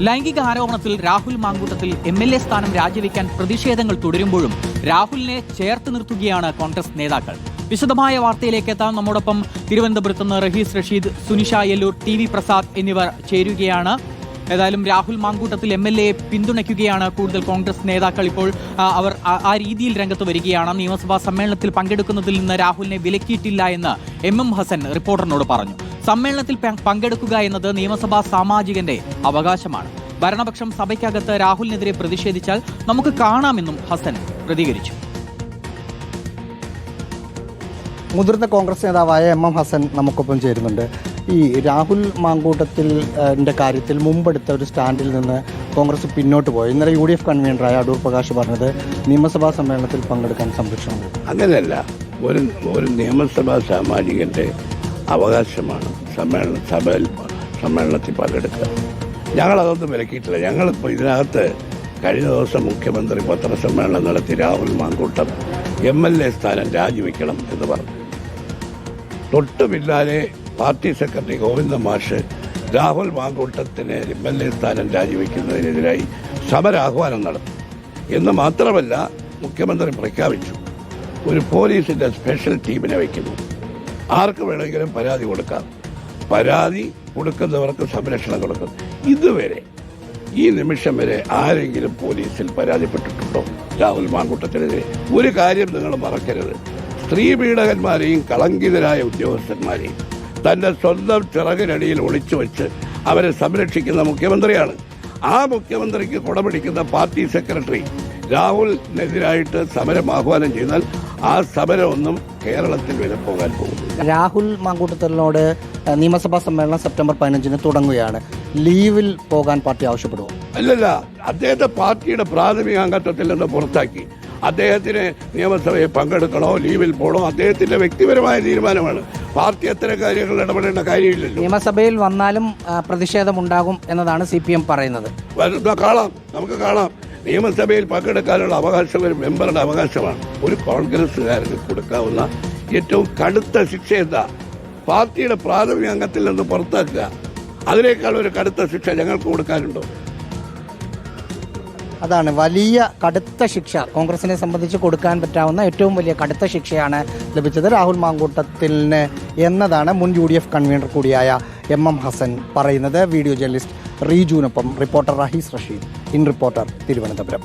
ലൈംഗിക ആരോപണത്തിൽ Rahul Mankoottathil M L A സ്ഥാനം രാജിവെക്കാൻ പ്രതിഷേധങ്ങൾ തുടരുമ്പോഴും രാഹുലിനെ ചേർത്ത് നിർത്തുകയാണ് കോൺഗ്രസ് നേതാക്കൾ. വിശദമായ വാർത്തയിലേക്ക് എത്താൻ നമ്മോടൊപ്പം തിരുവനന്തപുരത്ത് നിന്ന് റഹീസ് റഷീദ് സുനിഷ യെല്ലൂർ ടി വി പ്രസാദ് എന്നിവർ ചേരുകയാണ്. ഏതായാലും Rahul Mankoottathil M L A പിന്തുണയ്ക്കുകയാണ് കൂടുതൽ കോൺഗ്രസ് നേതാക്കൾ. ഇപ്പോൾ അവർ ആ- രീതിയിൽ രംഗത്ത് വരികയാണ്. നിയമസഭാ സമ്മേളനത്തിൽ പങ്കെടുക്കുന്നതിൽ നിന്ന് രാഹുലിനെ വിലക്കിയിട്ടില്ല എന്ന് എം എം ഹസൻ റിപ്പോർട്ടറിനോട് പറഞ്ഞു. സമ്മേളനത്തിൽ പങ്കെടുക്കുക എന്നത് നിയമസഭാ സാമാജികന്റെ അവകാശമാണ്. ഭരണപക്ഷം സഭയ്ക്കകത്ത് രാഹുലിനെതിരെ പ്രതിഷേധിച്ചാൽ നമുക്ക് കാണാമെന്നും ഹസൻ പ്രതികരിച്ചു. മുതിർന്ന കോൺഗ്രസ് നേതാവായ എം എം ഹസൻ നമുക്കൊപ്പം ചേരുന്നുണ്ട്. ഈ രാഹുൽ മാങ്കൂട്ടത്തിൽ കാര്യത്തിൽ മുമ്പെടുത്ത ഒരു സ്റ്റാൻഡിൽ നിന്ന് കോൺഗ്രസ് പിന്നോട്ട് പോയി. ഇന്നലെ യു ഡി എഫ് കൺവീനറായ അടൂർ പ്രകാശ് പറഞ്ഞത് നിയമസഭാ സമ്മേളനത്തിൽ പങ്കെടുക്കാൻ സംരക്ഷണം. അങ്ങനെയല്ല ഒരു ഒരു നിയമസഭാ സാമാജികന്റെ അവകാശമാണ് സമ്മേളന സഭയിൽ സമ്മേളനത്തിൽ പങ്കെടുക്കുക. ഞങ്ങളതൊന്നും വിലക്കിയിട്ടില്ല. ഞങ്ങളിപ്പോൾ ഇതിനകത്ത് കഴിഞ്ഞ ദിവസം മുഖ്യമന്ത്രി പത്രസമ്മേളനം നടത്തി Rahul Mankoottam M L A സ്ഥാനം രാജിവെക്കണം എന്ന് പറഞ്ഞു. തൊട്ടു പിന്നാലെ പാർട്ടി സെക്രട്ടറി ഗോവിന്ദ മാഷ് രാഹുൽ മാങ്കൂട്ടത്തിന് എം എൽ എ സ്ഥാനം രാജിവെക്കുന്നതിനെതിരായി സമരാഹ്വാനം നടത്തി. എന്ന് മാത്രമല്ല മുഖ്യമന്ത്രി പ്രഖ്യാപിച്ചു. ഒരു പോലീസിന്റെ സ്പെഷ്യൽ ടീമിനെ വയ്ക്കുന്നു. ആർക്ക് വേണമെങ്കിലും പരാതി കൊടുക്കാം. പരാതി കൊടുക്കുന്നവർക്ക് സംരക്ഷണം കൊടുക്കും. ഇതുവരെ ഈ നിമിഷം വരെ ആരെങ്കിലും പോലീസിൽ പരാതിപ്പെട്ടിട്ടുണ്ടോ? രാഹുൽ മാങ്കൂട്ടത്തിനെതിരെ ഒരു കാര്യം നിങ്ങൾ മറക്കരുത്. സ്ത്രീ പീഡകന്മാരെയും കളങ്കിതരായ ഉദ്യോഗസ്ഥന്മാരെയും തന്റെ സ്വന്തം ചിറകിനടിയിൽ ഒളിച്ചു വെച്ച് അവരെ സംരക്ഷിക്കുന്ന മുഖ്യമന്ത്രിയാണ്. ആ മുഖ്യമന്ത്രിക്ക് കുടപിടിക്കുന്ന പാർട്ടി സെക്രട്ടറി രാഹുലിനെതിരായിട്ട് സമരം ആഹ്വാനം ചെയ്താൽ ആ സമരമൊന്നും കേരളത്തിൽ വരെ പോകാൻ പോകും രാഹുൽ മാങ്കൂട്ടത്തലിനോട് നിയമസഭാ സമ്മേളനം സെപ്റ്റംബർ പതിനഞ്ചിന് തുടങ്ങുകയാണ്. ലീവിൽ പോകാൻ പാർട്ടി ആവശ്യപ്പെടുമോ? അല്ലല്ല അദ്ദേഹത്തെ പാർട്ടിയുടെ പ്രാഥമിക അംഗത്വത്തിൽ നിന്ന് പുറത്താക്കി. അദ്ദേഹത്തിന് നിയമസഭയിൽ പങ്കെടുക്കണോ ലീവിൽ പോകണോ അദ്ദേഹത്തിന്റെ വ്യക്തിപരമായ തീരുമാനമാണ്. പാർട്ടി അത്തരം കാര്യങ്ങൾ ഇടപെടേണ്ട കാര്യമില്ലല്ലോ. നിയമസഭയിൽ വന്നാലും പ്രതിഷേധം ഉണ്ടാകും എന്നതാണ് സി പി എം പറയുന്നത് കാണാം നമുക്ക് കാണാം. നിയമസഭയിൽ പങ്കെടുക്കാനുള്ള അവകാശം ഒരു മെമ്പറുടെ അവകാശമാണ്. ഒരു കോൺഗ്രസ്സുകാരന് കൊടുക്കാവുന്ന ഏറ്റവും കടുത്ത ശിക്ഷ എന്താ? പാർട്ടിയുടെ പ്രാഥമിക അംഗത്തിൽ നിന്ന് പുറത്താക്കുക. അതിനേക്കാൾ ഒരു കടുത്ത ശിക്ഷ ഞങ്ങൾക്ക് കൊടുക്കാനുണ്ടോ? അതാണ് വലിയ കടുത്ത ശിക്ഷ. കോൺഗ്രസിനെ സംബന്ധിച്ച് കൊടുക്കാൻ പറ്റാവുന്ന ഏറ്റവും വലിയ കടുത്ത ശിക്ഷയാണ് ലഭിച്ചത് രാഹുൽ മാങ്കൂട്ടത്തിന് എന്നതാണ് മുൻ യു ഡി എഫ് കൺവീനർ കൂടിയായ എം എം ഹസൻ പറയുന്നത്. Video journalist റീജുവിനൊപ്പം reporter Rahees Rasheed. In reporter Thiruvananthapuram.